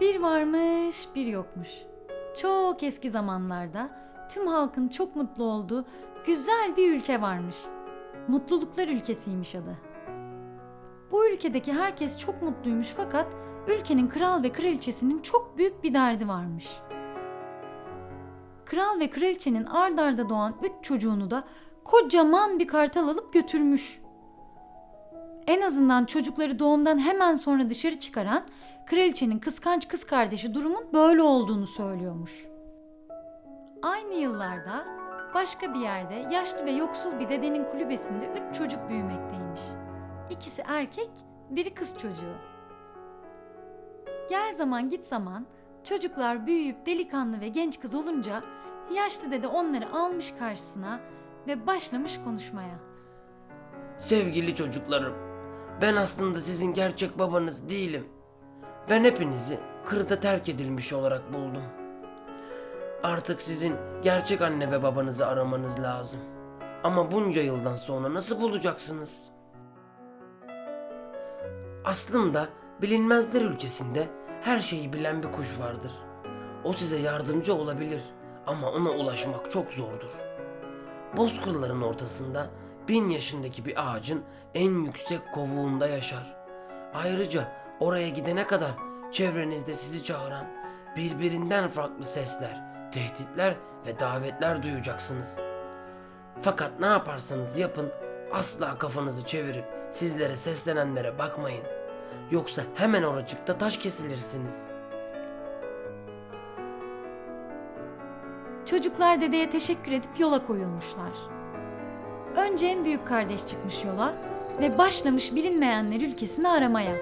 Bir varmış, bir yokmuş. Çok eski zamanlarda tüm halkın çok mutlu olduğu güzel bir ülke varmış. Mutluluklar ülkesiymiş adı. Bu ülkedeki herkes çok mutluymuş fakat ülkenin kral ve kraliçesinin çok büyük bir derdi varmış. Kral ve kraliçenin ard arda doğan üç çocuğunu da kocaman bir kartal alıp götürmüş. En azından çocukları doğumdan hemen sonra dışarı çıkaran kraliçenin kıskanç kız kardeşi durumun böyle olduğunu söylüyormuş. Aynı yıllarda başka bir yerde yaşlı ve yoksul bir dedenin kulübesinde üç çocuk büyümekteymiş. İkisi erkek, biri kız çocuğu. Gel zaman git zaman çocuklar büyüyüp delikanlı ve genç kız olunca yaşlı dede onları almış karşısına ve başlamış konuşmaya. Sevgili çocuklarım, ben aslında sizin gerçek babanız değilim. Ben hepinizi kırda terk edilmiş olarak buldum. Artık sizin gerçek anne ve babanızı aramanız lazım. Ama bunca yıldan sonra nasıl bulacaksınız? Aslında bilinmezler ülkesinde her şeyi bilen bir kuş vardır. O size yardımcı olabilir ama ona ulaşmak çok zordur. Bozkırların ortasında bin yaşındaki bir ağacın en yüksek kovuğunda yaşar. Ayrıca oraya gidene kadar çevrenizde sizi çağıran birbirinden farklı sesler, tehditler ve davetler duyacaksınız. Fakat ne yaparsanız yapın asla kafanızı çevirip sizlere seslenenlere bakmayın. Yoksa hemen oracıkta taş kesilirsiniz.'' Çocuklar dedeye teşekkür edip yola koyulmuşlar. Önce en büyük kardeş çıkmış yola ve başlamış bilinmeyenler ülkesini aramaya.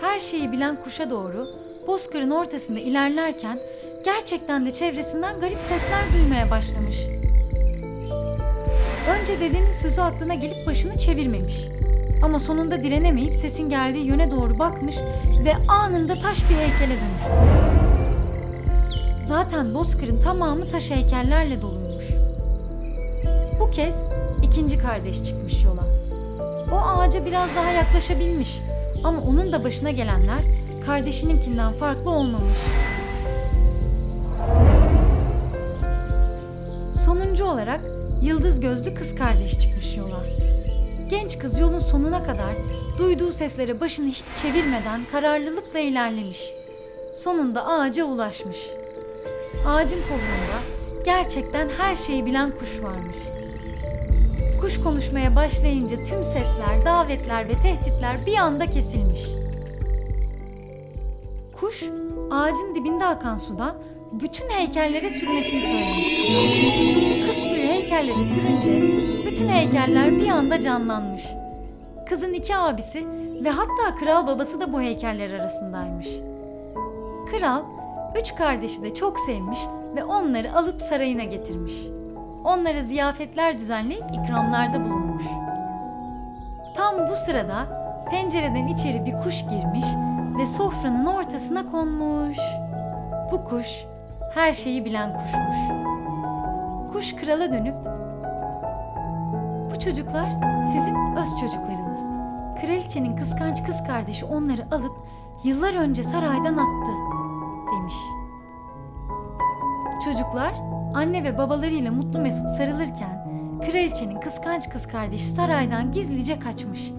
Her şeyi bilen kuşa doğru bozkırın ortasında ilerlerken gerçekten de çevresinden garip sesler duymaya başlamış. Önce dedenin sözü aklına gelip başını çevirmemiş. Ama sonunda direnemeyip sesin geldiği yöne doğru bakmış ve anında taş bir heykele dönüşmüş. Zaten Bozkır'ın tamamı taş heykellerle doluymuş. Bu kez ikinci kardeş çıkmış yola. O ağaca biraz daha yaklaşabilmiş ama onun da başına gelenler kardeşininkinden farklı olmamış. Sonuncu olarak yıldız gözlü kız kardeş çıkmış yola. Genç kız yolun sonuna kadar duyduğu seslere başını hiç çevirmeden kararlılıkla ilerlemiş. Sonunda ağaca ulaşmış. Ağacın kovuğunda gerçekten her şeyi bilen kuş varmış. Konuşmaya başlayınca tüm sesler, davetler ve tehditler bir anda kesilmiş. Kuş ağacın dibinde akan sudan bütün heykellere sürmesini söylemiş. Kız suyu heykellere sürünce bütün heykeller bir anda canlanmış. Kızın iki abisi ve hatta kral babası da bu heykeller arasındaymış. Kral üç kardeşi de çok sevmiş ve onları alıp sarayına getirmiş. Onlara ziyafetler düzenleyip ikramlarda bulunmuş. Tam bu sırada pencereden içeri bir kuş girmiş ve sofranın ortasına konmuş. Bu kuş her şeyi bilen kuşmuş. Kuş krala dönüp bu çocuklar sizin öz çocuklarınız. Kraliçenin kıskanç kız kardeşi onları alıp yıllar önce saraydan attı demiş. Çocuklar anne ve babalarıyla mutlu mesut sarılırken kraliçenin kıskanç kız kardeşi saraydan gizlice kaçmış.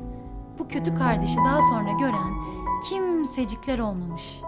Bu kötü kardeşi daha sonra gören kimsecikler olmamış.